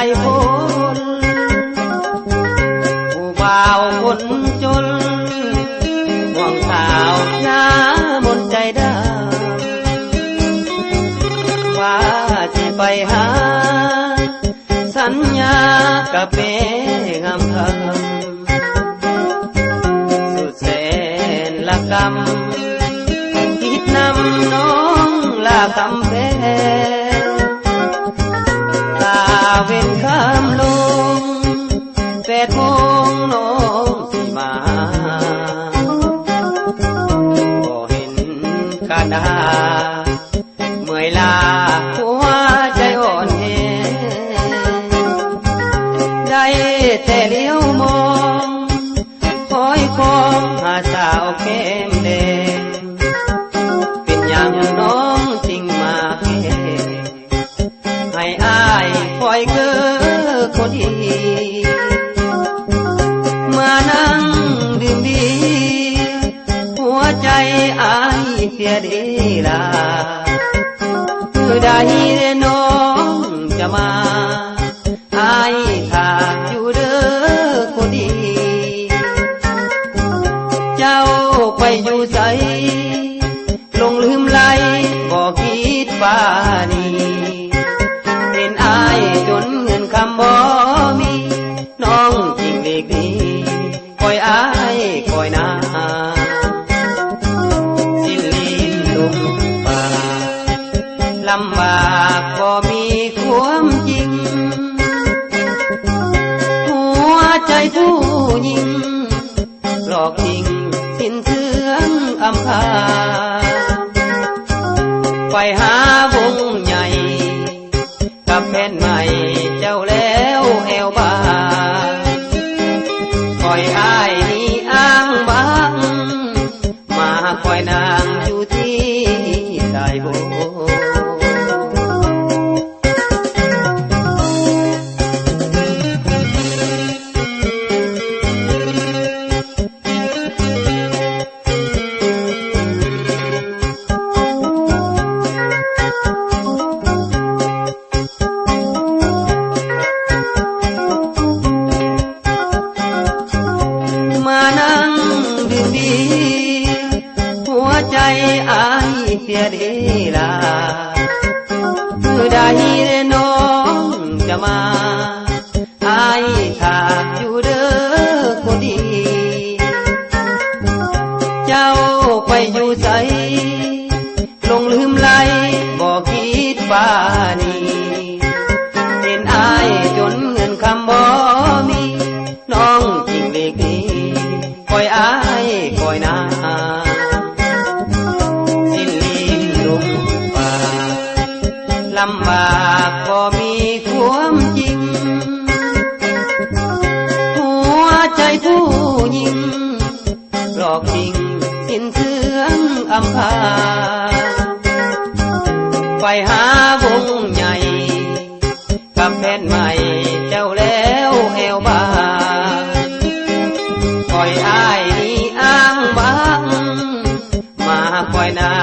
ายพลผู้บ่าวคนจนห่วงสาวน้ามนใจดาว่าจะไปหา สัญญากับเมงามคำสุดแสนละกำคิดนำน้องละคำ เว้นคำลงแปดโมงน้องสิมาบ่เห็นกาดาเมื่อยลาหัวใจอ่อนแอได้แต่เลี้ยวมอง คอยคองหาสาวแก้มแดง มานั่งดื่มเบียร์หัวใจอายเสียดีลาคือได้น้องจะมาอายถ้าอยู่เด้อคนดี เจ้าไปอยู่ใสลงลืมไหลบ่คิดฟ้านี เด็กดีคอยอายคอยนาสิลีนลุมป่าลำบากก็มีความจริง หัวใจผู้หญิงหลอกจริงสิ้นเชืองอำพาไปหาวงใหญ่กับแฟนใหม่ คอ อายเสียดีลาคือได้น้องจะมาอายถ้าอยู่เด้อคนดี เจ้าไปอยู่ใสลงลืมไหลบอกคิดว่า ลำบากก็มีความจริง หัวใจผู้หญิงหลอกจริงสิ้นเสื่องอำพาไปหาวงใหญ่ กับแฟนใหม่เจ้าแล้วแอวบาปล่อยอ้ายนี้อ้างบางมาคอยนา